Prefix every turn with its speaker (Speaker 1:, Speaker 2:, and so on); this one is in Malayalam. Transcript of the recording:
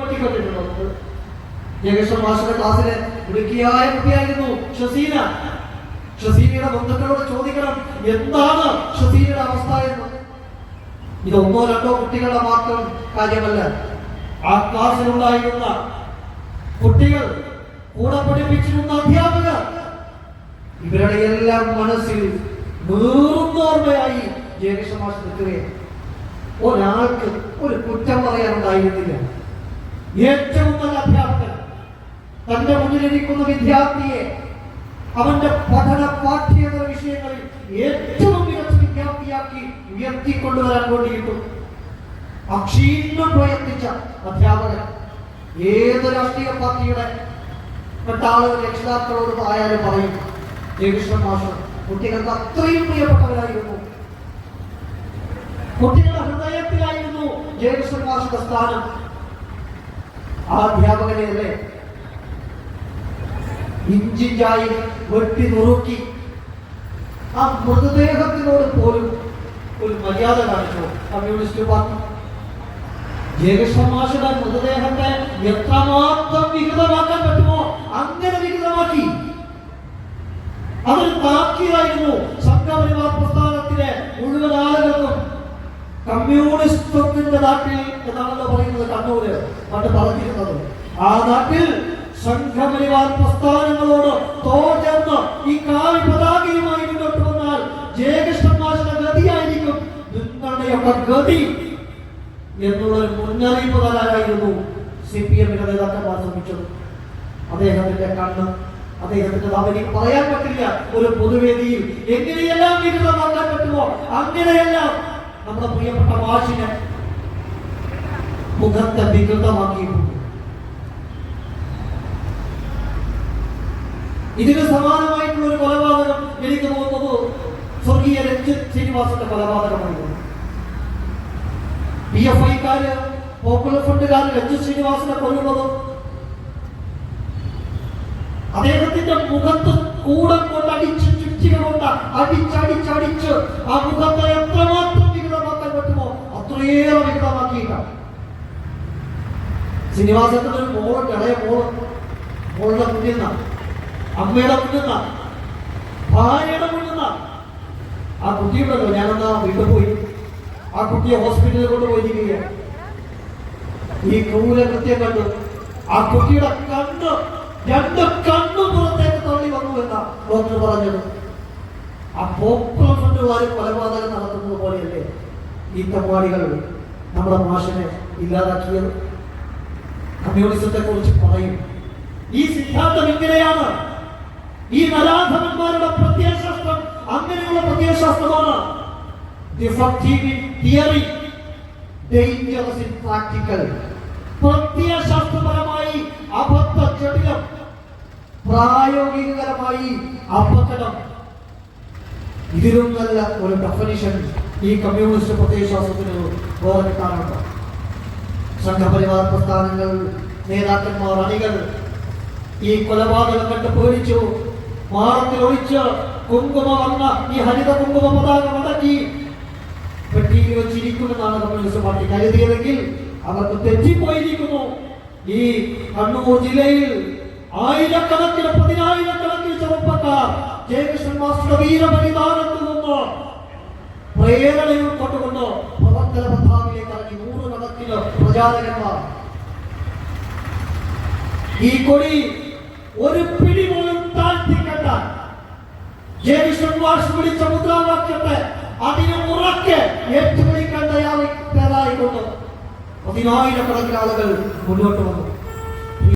Speaker 1: പറ്റിക്കൊണ്ടിട്ടുള്ളത് ജഗേശ്വർ മാഷിന്റെ ക്ലാസ്സിലെ മിടുക്കിയായ കുട്ടിയായിരുന്നു ഷസീന. ഷസീനയുടെ ബന്ധുക്കളോട് ചോദിക്കണം എന്താണ് ഷസീനയുടെ അവസ്ഥ എന്ന്? ഇതൊന്നോ രണ്ടോ കുട്ടികളുടെ മാത്രം കാര്യമല്ല. ആ ക്ലാസ്സിലുണ്ടായിരുന്ന കുട്ടികൾ കൂടെ പഠിപ്പിച്ചിരുന്ന അധ്യാപകർ ഇവരുടെ എല്ലാം മനസ്സിൽ നീർന്നോർമ്മയായി ജയകൃഷ്ണ മാഷ് നിൽക്കുകയാണ് ഒരാൾക്ക് ഒരു കുറ്റം പറയാനുണ്ടായിരുന്നില്ല. ഏറ്റവും നല്ല അധ്യാപകൻ. തന്റെ മുന്നിലിരിക്കുന്ന വിദ്യാർത്ഥിയെ അവന്റെ പഠന പാഠ്യേതര വിഷയങ്ങളിൽ ഏറ്റവും മികച്ച വിദ്യാർത്ഥിയാക്കി ഉയർത്തിക്കൊണ്ടുവരാൻ വേണ്ടിയിട്ടും അക്ഷീണം പ്രയത്നിച്ച അധ്യാപകൻ ഏത് രാഷ്ട്രീയ പാർട്ടിയുടെ പെട്ട രക്ഷിതാക്കളോട് ആയാലും പറയും ജയകൃഷ്ണൻ മാഷ് കുട്ടികൾക്ക് അത്രയും പ്രിയപ്പെട്ടവരായിരുന്നു. കുട്ടികളുടെ ഹൃദയത്തിലായിരുന്നു ജയകൃഷ്ണൻ മാഷിന്റെ സ്ഥാനം. ആ അധ്യാപകനെ അല്ലേ? ഇഞ്ചിഞ്ചായി വെട്ടി നുറുക്കി. ആ മൃതദേഹത്തിനോട് പോലും ഒരു മര്യാദ കാണിച്ചു. Communist party. ജയകൃഷ്ണ മാഷയുടെ മൃതദേഹത്തെ എത്രമാത്രം വികൃതമാക്കാൻ പറ്റുമോ? അങ്ങനെ വികൃതമാക്കി. അതൊരു താക്കീതായിരുന്നു സംഘപരിവാർ പ്രസ്ഥാനത്തിലെ മുഴുവൻ ആളുകൾക്കും. കമ്മ്യൂണിസ്റ്റത്തിന്റെ നാട്ടിൽ പറയുന്നത് പണ്ട് പറഞ്ഞിരുന്നത്. ആ നാട്ടിൽ സംഘപരിവാർ പ്രസ്ഥാനങ്ങളോട് തോറ്റെന്ന് ഈ കാവി പതാകയുമായി മുന്നോട്ട് വന്നാൽ ജയകൃഷ്ണൻ മാഷിന്റെ ഗതിയായിരിക്കും. നിങ്ങളുടെയൊക്കെ ഗതി? എന്നുള്ള മുന്നറിയിപ്പ് തരാനായിരുന്നു സി പി എമ്മിന്റെ നേതാക്കന്മാർ ശ്രമിച്ചത്. അദ്ദേഹത്തിന്റെ കണ്ണ് അദ്ദേഹത്തിന്റെ അവർക്ക് പറയാൻ പറ്റില്ല. ഒരു പൊതുവേദിയിൽ എങ്ങനെയെല്ലാം വികൃതമാക്കാൻ പറ്റുമോ അങ്ങനെയെല്ലാം നമ്മുടെ പ്രിയപ്പെട്ട മാഷിനെ മുഖത്തെ വികൃതമാക്കിയിട്ടുണ്ട് ഇതിന് സമാനമായിട്ടുള്ള ഒരു കൊലപാതകം എനിക്ക് തോന്നുന്നത് സ്വർഗീയ രഞ്ജിത് ശ്രീനിവാസന്റെ കൊലപാതകമായിരുന്നു പി എഫ് ഐക്കാര് പോപ്പുലർ ഫണ്ടുകാര് രഞ്ജിത് ശ്രീനിവാസനെ കൊല്ലുന്നത് അദ്ദേഹത്തിന്റെ മുഖത്ത് കൂടം കൊണ്ട് അടിച്ച് ചുറ്റിക കൊണ്ട് അടിച്ചടിച്ചടിച്ച് ആ മുഖത്തെ എത്രമാത്രം വികൃതമാക്കാൻ പറ്റുമോ അത്രയേറെ വികൃതമാക്കിയിട്ടാണ് ശ്രീനിവാസത്തിന് ഒരു മോളുണ്ട് ഇളയ മോൾ. മോളുടെ നിന്നാണ് അമ്മയുടെ നിന്നാണ് ഭാര്യയുടെ നിന്നാണ് ആ കുട്ടിയുണ്ടല്ലോ ഞാനെന്നാ വീട്ടിൽ പോയി. ആ കുട്ടിയെ ഹോസ്പിറ്റലിൽ കൊണ്ടുപോയിരിക്കുകയാണ് ഈ ക്രൂരകൃത്യം കണ്ടു ആ കുട്ടിയുടെ കണ്ണ് രണ്ട് കണ്ണു പുറത്തേക്ക് തള്ളി വന്നു എന്നാ ഡോക്ടർ പറഞ്ഞത്. ആ പോപ്പുലർ ഫണ്ടുകാർ കൊലപാതകം നടത്തുന്നത് പോലെയല്ലേ ഈ തമ്മാടികൾ നമ്മുടെ മാഷിനെ ഇല്ലാതാക്കിയത്. കമ്മ്യൂണിസത്തെ കുറിച്ച് പറയും. ഈ സിദ്ധാന്തം ഇങ്ങനെയാണ്. ഈ നരാധമന്മാരുടെ പ്രത്യയശാസ്ത്രം അങ്ങനെയുള്ള പ്രത്യയശാസ്ത്രമാണ്. പ്രത്യയശാസ്ത്രപരമായി അബദ്ധ ജടിലം പ്രായോഗികപരമായി അബദ്ധം ഇതിലും നല്ല ഒരു ഡെഫിനിഷൻ ഈ കമ്മ്യൂണിസ്റ്റ് പ്രത്യയശാസ്ത്രത്തിന് വേറെ കിട്ടാനുണ്ട് സംഘപരിവാർ പ്രസ്ഥാനങ്ങൾ നേതാക്കന്മാർ അണികൾ ഈ കൊലപാതകം കണ്ട് പേടിച്ചു. മാറത്തിൽ ഒഴിച്ച് കുങ്കുമ വന്ന ഈ ഹരിത കുങ്കുമ പതാക മടക്കി പെട്ടിയിൽ വെച്ചിരിക്കുമെന്നാണ് കമ്മ്യൂണിസ്റ്റ് പാർട്ടി കരുതിയതെങ്കിൽ അവർക്ക് തെറ്റിപ്പോയിരിക്കുന്നു. ഈ കണ്ണൂർ ജില്ലയിൽ ആയിരക്കണക്കിന് പതിനായിരക്കണക്കിന് ചെറുപ്പക്കാർ ജയകൃഷ്ണൻ മാസ്റ്റർ വീരബലിദാനത്തിൽ നിന്ന് പ്രേരണ ഉൾക്കൊണ്ടുകൊണ്ട് പ്രവർത്തന പന്ഥാവിലേക്ക് ഇറങ്ങി നൂറുകണക്കിന് പ്രചാരകന്മാർ. ഈ കൊടി ഒരു പിടി പോലും താഴ്ത്തിക്കണ്ട മുദ്രാവാക്യത്തെ അതിന് ഉറക്കെ ഏറ്റുപിടിക്കാൻ തയ്യാറായിക്കൊണ്ട് പതിനായിരക്കണക്കിന് ആളുകൾ മുന്നോട്ട് വന്നു.